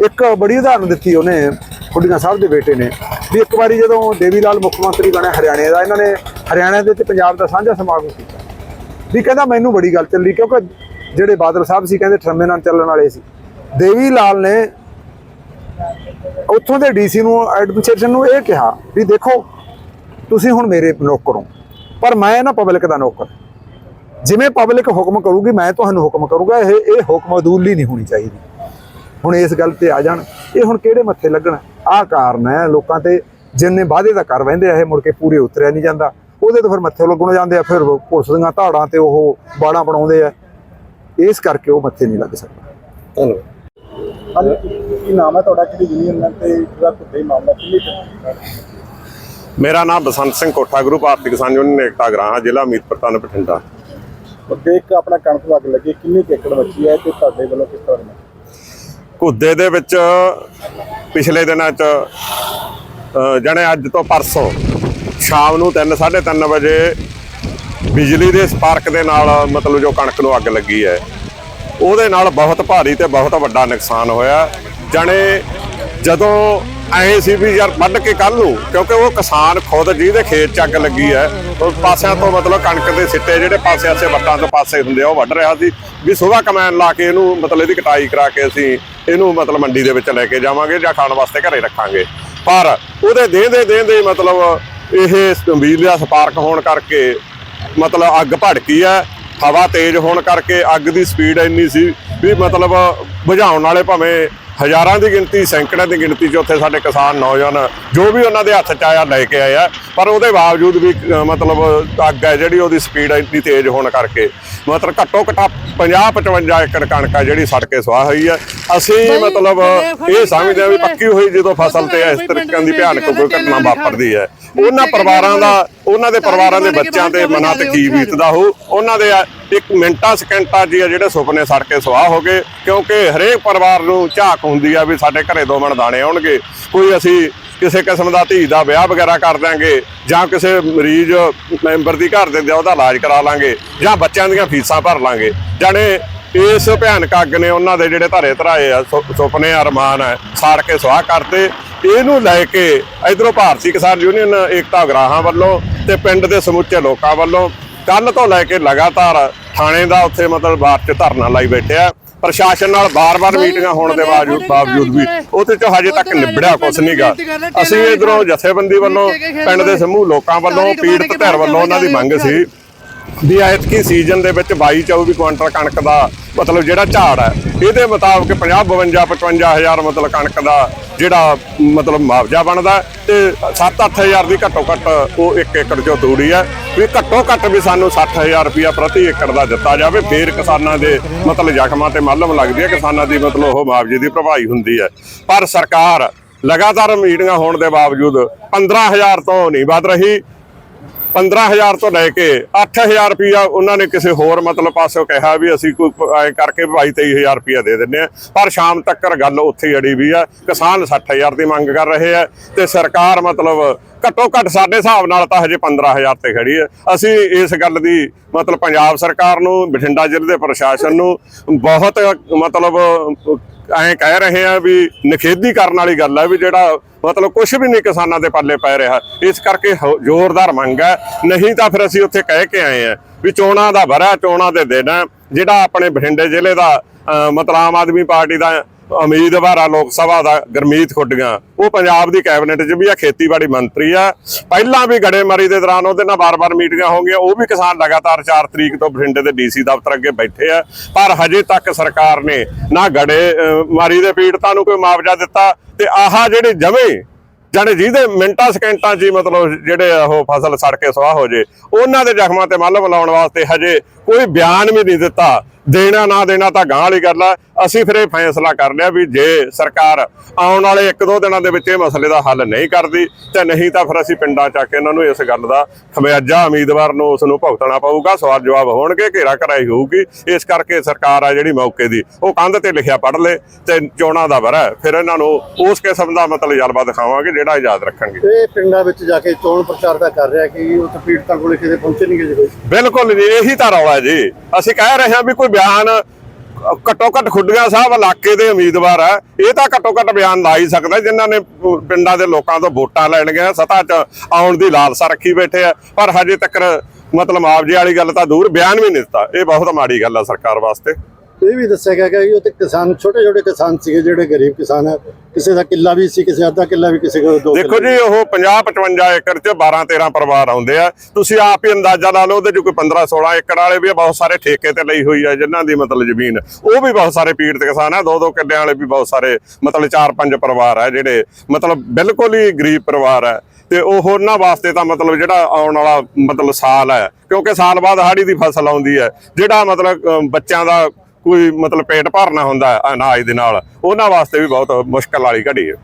ਇੱਕ ਬੜੀ ਉਦਾਹਰਨ ਦਿੱਤੀ ਉਹਨੇ ਖੁੱਡੀਆਂ ਸਾਹਿਬ ਦੇ ਬੇਟੇ ਨੇ, ਵੀ ਇੱਕ ਵਾਰੀ ਜਦੋਂ ਦੇਵੀ ਲਾਲ ਮੁੱਖ ਮੰਤਰੀ ਬਣਿਆ ਹਰਿਆਣੇ ਦਾ, ਇਹਨਾਂ ਨੇ ਹਰਿਆਣਾ ਦੇ ਤੇ ਪੰਜਾਬ ਦਾ ਸਾਂਝਾ ਸਮਾਗਮ ਕੀਤਾ ਵੀ ਕਹਿੰਦਾ ਮੈਨੂੰ ਬੜੀ ਗੱਲ ਚੱਲੀ ਕਿਉਂਕਿ ਜਿਹੜੇ ਬਾਦਲ ਸਾਹਿਬ ਸੀ ਕਹਿੰਦੇ ਠਰਮੇ ਨਾਲ ਚੱਲਣ ਵਾਲੇ ਸੀ। ਦੇਵੀ ਲਾਲ ਨੇ ਉੱਥੋਂ ਦੇ ਡੀਸੀ ਨੂੰ, ਐਡਮਿਨਿਸਟ੍ਰੇਸ਼ਨ ਨੂੰ ਇਹ ਕਿਹਾ ਵੀ ਦੇਖੋ, ਤੁਸੀਂ ਹੁਣ ਮੇਰੇ ਨੌਕਰ ਹੋ। ਪਰ ਮੈਂ ਨਾ ਪਬਲਿਕ ਦਾ ਨੌਕਰ। ਜਿਵੇਂ ਪਬਲਿਕ ਹੁਕਮ ਕਰੂਗੀ, ਮੈਂ ਤੁਹਾਨੂੰ ਹੁਕਮ ਕਰੂਗਾ, ਇਹ ਇਹ ਹੁਕਮ ਅਦੂਲੀ ਨਹੀਂ ਹੋਣੀ ਚਾਹੀਦੀ। ਹੁਣ ਇਸ ਗੱਲ ਤੇ ਆ ਜਾਣ। ਇਹ ਹੁਣ ਕਿਹੜੇ ਮੱਥੇ ਲੱਗਣ? ਆਹ ਕਾਰਨ ਹੈ, ਲੋਕਾਂ ਤੇ ਜਿੰਨੇ ਵਾਅਦੇ ਦਾ ਕਰ ਵਹਿੰਦੇ ਆ, ਇਹ ਮੁੜ ਕੇ ਪੂਰੇ ਉਤਰਿਆ ਨਹੀਂ ਜਾਂਦਾ। ਉਹਦੇ ਤੋਂ ਫਿਰ ਮੱਥੇ ਲੱਗਣ ਜਾਂਦੇ ਆ ਫਿਰ ਪੁਲਿਸ ਦੀਆਂ ਧਾੜਾਂ ਤੇ ਉਹ ਬਾੜਾਂ ਬਣਾਉਂਦੇ ਆ। ਇਸ ਕਰਕੇ ਉਹ ਮੱਥੇ ਨਹੀਂ ਲੱਗ ਸਕਦਾ। ਧੰਨਵਾਦ। ਹਾਂਜੀ ਕੀ ਨਾਮ ਹੈ ਤੁਹਾਡਾ? ਕਿਹੜੀ ਯੂਨੀਅਨ ਹੈ ਤੇ ਜਿਹੜਾ ਕੁੱਤੇ ਮਾਮਲਾ ਮੇਰਾ ਨਾਮ ਬਸੰਤ ਸਿੰਘ ਕੋਠਾ ਗਰੁੱਪ ਆਰਥਿਕ ਕਿਸਾਨ ਯੂਨੀਅਨ ਏਕਤਾ ਗ੍ਰਾਹਾਂ ਜ਼ਿਲ੍ਹਾ ਮੀਤਪੁਰ ਤਨ ਬਠਿੰਡਾ। ਦੇਖ ਆਪਣਾ ਕਣਕ ਅੱਗ ਲੱਗੀ ਕਿੰਨੀ ਕੁ ਏਕੜ ਮੱਛੀ ਹੈ ਤੇ ਤੁਹਾਡੇ ਵੱਲੋਂ ਕਿਸ ਤਰ੍ਹਾਂ ਦਾ ਘੁੱਦੇ ਦੇ ਵਿੱਚ ਪਿਛਲੇ ਦਿਨਾਂ 'ਚ ਜਾਣੇ ਅੱਜ ਤੋਂ ਪਰਸੋਂ ਸ਼ਾਮ ਨੂੰ 3 3:30 ਵਜੇ ਬਿਜਲੀ ਦੇ ਸਪਾਰਕ ਦੇ ਨਾਲ ਮਤਲਬ ਜੋ ਕਣਕ ਨੂੰ ਅੱਗ ਲੱਗੀ ਹੈ, ਉਹਦੇ ਨਾਲ ਬਹੁਤ ਭਾਰੀ ਤੇ ਬਹੁਤ ਵੱਡਾ ਨੁਕਸਾਨ ਹੋਇਆ। ਜਾਣੇ ਜਦੋਂ ਐ ਸੀ ਵੀ ਯਾਰ ਵੱਢ ਕੇ ਕੱਲ ਨੂੰ, ਕਿਉਂਕਿ ਉਹ ਕਿਸਾਨ ਖੁਦ ਜਿਹਦੇ ਖੇਤ 'ਚ ਅੱਗ ਲੱਗੀ ਹੈ, ਉਹ ਪਾਸਿਆਂ ਤੋਂ ਮਤਲਬ ਕਣਕ ਦੇ ਸਿੱਟੇ ਜਿਹੜੇ ਪਾਸੇ ਆਸੇ ਵੱਟਾਂ ਤੋਂ ਪਾਸੇ ਹੁੰਦੇ ਆ, ਉਹ ਵੱਢ ਰਿਹਾ ਸੀ। ਵੀ ਸੁਬਾਹ ਕਮੈਨ ਲਾ ਕੇ ਇਹਨੂੰ ਮਤਲਬ ਇਹਦੀ ਕਟਾਈ ਕਰਾ ਕੇ ਅਸੀਂ ਇਹਨੂੰ ਮਤਲਬ ਮੰਡੀ ਦੇ ਵਿੱਚ ਲੈ ਕੇ ਜਾਵਾਂਗੇ ਜਾਂ ਖਾਣ ਵਾਸਤੇ ਘਰੇ ਰੱਖਾਂਗੇ। ਪਰ ਉਹਦੇ ਦੇਂਦੇ ਦੇਂਦੇ ਮਤਲਬ ਇਹ ਬਿਜਲੀ ਦਾ ਸਪਾਰਕ ਹੋਣ ਕਰਕੇ, ਮਤਲਬ ਅੱਗ ਭੜਕੀ ਹੈ, ਹਵਾ ਤੇਜ਼ ਹੋਣ ਕਰਕੇ ਅੱਗ ਦੀ ਸਪੀਡ ਇੰਨੀ ਸੀ ਵੀ ਮਤਲਬ, ਬੁਝਾਉਣ ਵਾਲੇ ਭਾਵੇਂ ਹਜ਼ਾਰਾਂ ਦੀ ਗਿਣਤੀ ਸੈਂਕੜਿਆਂ ਦੀ ਗਿਣਤੀ 'ਚ ਉੱਥੇ ਸਾਡੇ ਕਿਸਾਨ ਨੌਜਵਾਨ ਜੋ ਵੀ ਉਹਨਾਂ ਦੇ ਹੱਥ 'ਚ ਆਇਆ ਲੈ ਕੇ ਆਏ ਆ। ਪਰ ਉਹਦੇ ਬਾਵਜੂਦ ਵੀ ਮਤਲਬ ਅੱਗ ਹੈ ਜਿਹੜੀ ਉਹਦੀ ਸਪੀਡ ਇੰਨੀ ਤੇਜ਼ ਹੋਣ ਕਰਕੇ। ਮਤਲਬ ਘੱਟੋ ਘੱਟ 50 55 ਏਕੜ ਕਣਕ ਆ ਜਿਹੜੀ ਸੜ ਕੇ ਸੁਆਹ ਹੋਈ ਹੈ ਅਸੀਂ ਮਤਲਬ ਇਹ ਸਮਝਦੇ ਹਾਂ ਵੀ ਪੱਕੀ ਹੋਈ ਜਦੋਂ ਫਸਲ ਤੇ ਇਸ ਤਰੀਕੇ ਦੀ ਭਿਆਨਕ ਕੋਈ ਘਟਨਾ ਵਾਪਰਦੀ ਹੈ। ਉਹਨਾਂ ਪਰਿਵਾਰਾਂ ਦਾ ਉਹਨਾਂ ਦੇ ਪਰਿਵਾਰਾਂ ਦੇ ਬੱਚਿਆਂ ਤੇ ਮਨਾਂ ਤੇ ਕੀ ਬੀਤਦਾ ਹੋ ਉਹਨਾਂ ਦੇ ਇੱਕ ਮਿੰਟਾਂ ਸਕਿੰਟਾਂ ਹੀ ਆ ਜਿਹੜੇ ਸੁਪਨੇ ਸੜ ਕੇ ਸਵਾਹ ਹੋ ਗਏ ਕਿਉਂਕਿ ਹਰੇਕ ਪਰਿਵਾਰ ਨੂੰ ਝਾਕ ਹੁੰਦੀ ਆ ਵੀ ਸਾਡੇ ਘਰੇ ਦੋ ਮਣ ਦਾਣੇ ਆਉਣਗੇ। ਕੋਈ ਅਸੀਂ ਕਿਸੇ ਕਿਸਮ ਦਾ ਧੀ ਦਾ ਵਿਆਹ ਵਗੈਰਾ ਕਰ ਦਾਂਗੇ ਜਾਂ ਕਿਸੇ ਮਰੀਜ਼ ਮੈਂਬਰ ਦੀ ਘਰ ਦੇ ਉਹਦਾ ਇਲਾਜ ਕਰਾ ਲਾਂਗੇ ਜਾਂ ਬੱਚਿਆਂ ਦੀਆਂ ਫੀਸਾਂ ਭਰ ਲਾਂਗੇ। ਜਾਣੇ ਇਸ ਭਿਆਨਕ ਅੱਗ ਨੇ ਉਹਨਾਂ ਦੇ ਜਿਹੜੇ ਧਰੇ ਧਰਾਏ ਆ ਸੁਪਨੇ ਅਰਮਾਨ ਆ ਸਾੜ ਕੇ ਸਵਾਹ ਕਰਤੇ। ਇਹਨੂੰ ਲੈ ਕੇ ਇਧਰੋਂ ਭਾਰਤੀ ਕਿਸਾਨ ਯੂਨੀਅਨ ਏਕਤਾ ਗ੍ਰਾਹਾਂ ਵੱਲੋਂ ਤੇ ਪਿੰਡ ਦੇ ਸਮੁੱਚੇ ਲੋਕਾਂ ਵੱਲੋਂ ਕੱਲ ਤੋਂ ਲੈ ਕੇ ਲਗਾਤਾਰ ਥਾਣੇ ਦਾ ਉੱਥੇ ਮਤਲਬ ਬਾਹਰ 'ਚ ਧਰਨਾ ਲਾਈ ਬੈਠੇ ਆ। ਪ੍ਰਸ਼ਾਸਨ ਨਾਲ ਬਾਰ-ਬਾਰ ਮੀਟਿੰਗਾਂ ਹੋਣ ਦੇ ਬਾਵਜੂਦ ਬਾਵਜੂਦ ਵੀ ਉਹਦੇ 'ਚ ਹਜੇ ਤੱਕ ਨਿਬੜਿਆ ਕੁਛ ਨਹੀਂਗਾ ਅਸੀਂ ਇਧਰੋਂ ਜਥੇਬੰਦੀ ਵੱਲੋਂ ਪਿੰਡ ਦੇ ਸਮੂਹ ਲੋਕਾਂ ਵੱਲੋਂ ਪੀੜਤ ਧਿਰ ਵੱਲੋਂ ਉਹਨਾਂ ਦੀ ਮੰਗ ਸੀ। ਵੀ ਐਤਕੀ ਸੀਜ਼ਨ ਦੇ ਵਿੱਚ 22 24 ਕੁਇੰਟਲ ਕਣਕ ਦਾ, ਮਤਲਬ ਜਿਹੜਾ ਝਾੜ ਹੈ, ਇਹਦੇ ਮੁਤਾਬਕ 50 52 55000 ਮਤਲਬ ਕਣਕ ਦਾ ਜਿਹੜਾ ਮਤਲਬ ਮੁਆਵਜ਼ਾ ਬਣਦਾ ਤੇ 7-8000 ਦੀ ਘੱਟੋ ਘੱਟ ਉਹ 1 ਏਕੜ ਚੋਂ ਤੂੜੀ ਹੈ ਵੀ ਘੱਟੋ ਘੱਟ ਵੀ ਸਾਨੂੰ 60000 ਰੁਪਇਆ ਪ੍ਰਤੀ ਏਕੜ ਦਾ ਦਿੱਤਾ ਜਾਵੇ, ਫੇਰ ਕਿਸਾਨਾਂ ਦੇ ਮਤਲਬ ਜ਼ਖਮਾਂ ਤੇ ਮੱਲਮ ਲੱਗਦੀ ਹੈ, ਕਿਸਾਨਾਂ ਦੀ ਮਤਲਬ ਉਹ ਮੁਆਵਜ਼ੇ ਦੀ ਭਰਪਾਈ ਹੁੰਦੀ ਹੈ। ਪਰ ਸਰਕਾਰ ਲਗਾਤਾਰ ਮੀਟਿੰਗਾਂ ਹੋਣ ਦੇ ਬਾਵਜੂਦ 15000 ਤੋਂ ਨਹੀਂ ਵੱਧ ਰਹੀ 15000 ਤੋਂ ਲੈ ਕੇ 8000 ਰੁਪਇਆ ਉਹਨਾਂ ਨੇ ਕਿਸੇ ਹੋਰ ਮਤਲਬ ਪਾਸੋਂ ਕਿਹਾ ਵੀ ਅਸੀਂ ਕੋਈ ਐ ਕਰਕੇ 22 23000 ਰੁਪਇਆ ਦੇ ਦਿੰਨੇ ਆ ਪਰ ਸ਼ਾਮ ਤੱਕ ਗੱਲ ਉੱਥੇ ਹੀ ਅੜੀ ਵੀ ਆ, ਕਿਸਾਨ 60000 ਦੀ ਮੰਗ ਕਰ ਰਹੇ ਆ ਤੇ ਸਰਕਾਰ ਮਤਲਬ ਘੱਟੋ ਘੱਟ ਸਾਡੇ ਹਿਸਾਬ ਨਾਲ ਤਾਂ ਹਜੇ 15000 ਤੇ ਖੜੀ ਹੈ ਅਸੀਂ ਇਸ ਗੱਲ ਦੀ ਮਤਲਬ ਪੰਜਾਬ ਸਰਕਾਰ ਨੂੰ, ਬਠਿੰਡਾ ਜ਼ਿਲ੍ਹੇ ਦੇ ਪ੍ਰਸ਼ਾਸਨ ਨੂੰ ਬਹੁਤ ਮਤਲਬ ਐਂ ਕਹਿ ਰਹੇ ਆ ਵੀ ਨਖੇਦੀ ਕਰਨ ਵਾਲੀ ਗੱਲ ਹੈ ਵੀ ਜਿਹੜਾ ਮਤਲਬ ਕੁਝ ਵੀ ਨਹੀਂ ਕਿਸਾਨਾਂ ਦੇ ਪੱਲੇ ਪੈ ਰਿਹਾ। ਇਸ ਕਰਕੇ ਹੋ- ਜ਼ੋਰਦਾਰ ਮੰਗ ਹੈ ਨਹੀਂ ਤਾਂ ਫਿਰ ਅਸੀਂ ਉੱਥੇ ਕਹਿ ਕੇ ਆਏ ਆ ਵੀ ਚੋਣਾਂ ਦਾ ਭਰਾ ਚੋਣਾਂ ਦੇ ਦਿਨ ਹੈ ਜਿਹੜਾ ਆਪਣੇ ਬਠਿੰਡੇ ਜ਼ਿਲ੍ਹੇ ਦਾ ਮਤਲਬ ਆਮ ਆਦਮੀ ਪਾਰਟੀ ਦਾ ਉਮੀਦਵਾਰ ਆ ਲੋਕ ਸਭਾ ਦਾ ਗਰਮੀਤ ਖੁੱਡੀਆਂ। ਉਹ ਪੰਜਾਬ ਦੀ ਕੈਬਨਿਟ 'ਚ ਵੀ ਆ, ਖੇਤੀਬਾੜੀ ਮੰਤਰੀ ਆ। ਪਹਿਲਾਂ ਵੀ ਗੜੇਮਾਰੀ ਦੇ ਦੌਰਾਨ ਉਹਦੇ ਨਾਲ ਵਾਰ ਵਾਰ ਮੀਟਿੰਗਾਂ ਹੋ ਗਈਆਂ। ਉਹ ਵੀ ਕਿਸਾਨ ਲਗਾਤਾਰ 4 ਤਰੀਕ ਤੋਂ ਬਠਿੰਡੇ ਦੇ ਡੀਸੀ ਦਫ਼ਤਰ ਅੱਗੇ ਬੈਠੇ ਆ। ਪਰ ਹਜੇ ਤੱਕ ਸਰਕਾਰ ਨੇ ਨਾ ਗੜੇ ਮਾਰੀ ਦੇ ਪੀੜਤਾਂ ਨੂੰ ਕੋਈ ਮੁਆਵਜ਼ਾ ਦਿੱਤਾ ਤੇ ਆਹ ਜਿਹੜੇ ਜਮੇ ਜਾਣੇ ਜਿਹਦੇ ਮਿੰਟਾਂ, ਸਕਿੰਟਾਂ 'ਚ ਹੀ ਮਤਲਬ ਜਿਹੜੇ ਉਹ ਫਸਲ ਸੜ ਕੇ ਸੁਆਹ ਹੋ ਜੇ, ਉਹਨਾਂ ਦੇ ਜ਼ਖਮਾਂ ਤੇ ਮੱਲ ਮਿਲਾਉਣ ਵਾਸਤੇ ਹਜੇ ਕੋਈ ਬਿਆਨ ਵੀ ਨਹੀਂ ਦਿੱਤਾ। ਦੇਣਾ ਨਾ ਦੇਣਾ ਤਾਂ ਗਾਂ ਵਾਲੀ ਗੱਲ ਆ। ਅਸੀਂ ਫਿਰ ਇਹ ਫੈਸਲਾ ਕਰ ਲਿਆ ਵੀ ਜੇ ਸਰਕਾਰ ਆਉਣ ਵਾਲੇ ਇੱਕ ਦੋ ਦਿਨਾਂ ਦੇ ਵਿੱਚ ਇਹ ਮਸਲੇ ਦਾ ਹੱਲ ਨਹੀਂ ਕਰਦੀ ਤੇ ਨਹੀਂ ਤਾਂ ਫਿਰ ਅਸੀਂ ਪਿੰਡਾਂ ਚ ਆ ਕੇ ਇਹਨਾਂ ਨੂੰ ਇਸ ਗੱਲ ਦਾ ਖਮਿਆਜਾ ਉਮੀਦਵਾਰ ਨੂੰ ਉਸ ਨੂੰ ਭੁਗਤਣਾ ਪਊਗਾ। ਸਵਾਲ ਜਵਾਬ ਹੋਣਗੇ ਘੇਰਾ ਕਰਾਈ ਹੋਊਗੀ। ਇਸ ਕਰਕੇ ਸਰਕਾਰ ਆ ਜਿਹੜੀ ਮੌਕੇ ਦੀ ਉਹ ਕੰਧ ਤੇ ਲਿਖਿਆ ਪੜ ਲੇ ਤੇ ਚੋਣਾਂ ਦਾ ਵਰਾ ਫਿਰ ਇਹਨਾਂ ਨੂੰ ਉਸ ਕਿਸਮ ਦਾ ਮਤਲਬ ਜਲਵਾ ਦਿਖਾਵਾਂਗੇ ਜਿਹੜਾ ਯਾਦ ਰੱਖਣਗੇ। ਇਹ ਪਿੰਡਾਂ ਵਿੱਚ ਜਾ ਕੇ ਚੋਣ ਪ੍ਰਚਾਰ ਤਾਂ ਕਰ ਰਿਹਾ ਕਿ ਉਹ ਪੀੜਤਾਂ ਕੋਲੇ ਕਿਤੇ ਪਹੁੰਚੇ ਨਹੀਂ ਗਏ ਬਿਲਕੁਲ ਜੀ ਇਹੀ ਤਾਂ ਰੌਲਾ ਜੀ। ਅਸੀਂ ਕਹਿ ਰਹੇ ਹਾਂ ਵੀ ਕੋਈ ਬਿਆਨ ਘੱਟੋ ਘੱਟ ਖੁੱਡੀਆਂ ਸਾਹਿਬ ਇਲਾਕੇ ਦੇ ਉਮੀਦਵਾਰ ਆ। ਇਹ ਤਾਂ ਘੱਟੋ ਘੱਟ ਬਿਆਨ ਲਾ ਹੀ ਸਕਦਾ, ਜਿਨ੍ਹਾਂ ਨੇ ਪਿੰਡਾਂ ਦੇ ਲੋਕਾਂ ਤੋਂ ਵੋਟਾਂ ਲੈਣੀਆਂ ਸਤਾ 'ਚ ਆਉਣ ਦੀ ਲਾਲਸਾ ਰੱਖੀ ਬੈਠੇ ਆ। ਪਰ ਹਜੇ ਤੱਕ ਮਤਲਬ ਮੁਆਵਜ਼ੇ ਵਾਲੀ ਗੱਲ ਤਾਂ ਦੂਰ, ਬਿਆਨ ਵੀ ਨਹੀਂ ਦਿੱਤਾ। ਇਹ ਬਹੁਤ ਮਾੜੀ ਗੱਲ ਆ ਸਰਕਾਰ ਵਾਸਤੇ। ਇਹ ਵੀ ਦੱਸਿਆ ਗਿਆ ਕਿ ਉਹ ਤੇ ਕਿਸਾਨ ਛੋਟੇ ਛੋਟੇ ਕਿਸਾਨ ਸੀਗੇ ਜਿਹੜੇ ਗਰੀਬ ਕਿਸਾਨ ਹੈ ਕਿਸੇ ਦਾ ਕਿੱਲਾ ਵੀ ਸੀ ਕਿਸੇ ਅੱਧਾ ਕਿੱਲਾ ਵੀ ਕਿਸੇ ਕੋਲ ਦੋ ਦੇਖੋ ਜੀ ਉਹ 50 55 ਏਕੜ ਚ 12 13 ਪਰਿਵਾਰ ਆਉਂਦੇ ਆ। ਤੁਸੀਂ ਆਪ ਹੀ ਅੰਦਾਜ਼ਾ ਲਾ ਲਓ ਉਹਦੇ ਚ ਕੋਈ 15 16 ਏਕੜ ਵਾਲੇ ਵੀ ਬਹੁਤ ਸਾਰੇ ਠੇਕੇ ਤੇ ਲਈ ਹੋਈ ਆ ਜਿਨ੍ਹਾਂ ਦੀ ਮਤਲਬ ਜ਼ਮੀਨ। ਉਹ ਵੀ ਬਹੁਤ ਸਾਰੇ ਪੀੜਤ ਕਿਸਾਨ ਆ ਦੋ ਦੋ ਕਿੱਲਿਆਂ ਵਾਲੇ ਵੀ ਬਹੁਤ ਸਾਰੇ ਮਤਲਬ ਚਾਰ ਪੰਜ ਪਰਿਵਾਰ ਆ ਜਿਹੜੇ ਮਤਲਬ ਬਿਲਕੁਲ ਹੀ ਗਰੀਬ ਪਰਿਵਾਰ ਆ। ਤੇ ਉਹ ਉਹਨਾਂ ਵਾਸਤੇ ਤਾਂ ਮਤਲਬ ਜਿਹੜਾ ਆਉਣ ਵਾਲਾ ਮਤਲਬ ਸਾਲ ਹੈ ਕਿਉਂਕਿ ਸਾਲ ਬਾਅਦ ਹਾੜੀ ਦੀ ਫਸਲ ਆਉਂਦੀ ਹੈ ਜਿਹੜਾ ਮਤਲਬ ਬੱਚਿਆਂ ਦਾ ਕੋਈ ਮਤਲਬ ਪੇਟ ਭਰਨਾ ਹੁੰਦਾ ਅਨਾਜ ਦੇ ਨਾਲ, ਉਹਨਾਂ ਵਾਸਤੇ ਵੀ ਬਹੁਤ ਮੁਸ਼ਕਲ ਵਾਲੀ ਘੜੀ ਹੈ।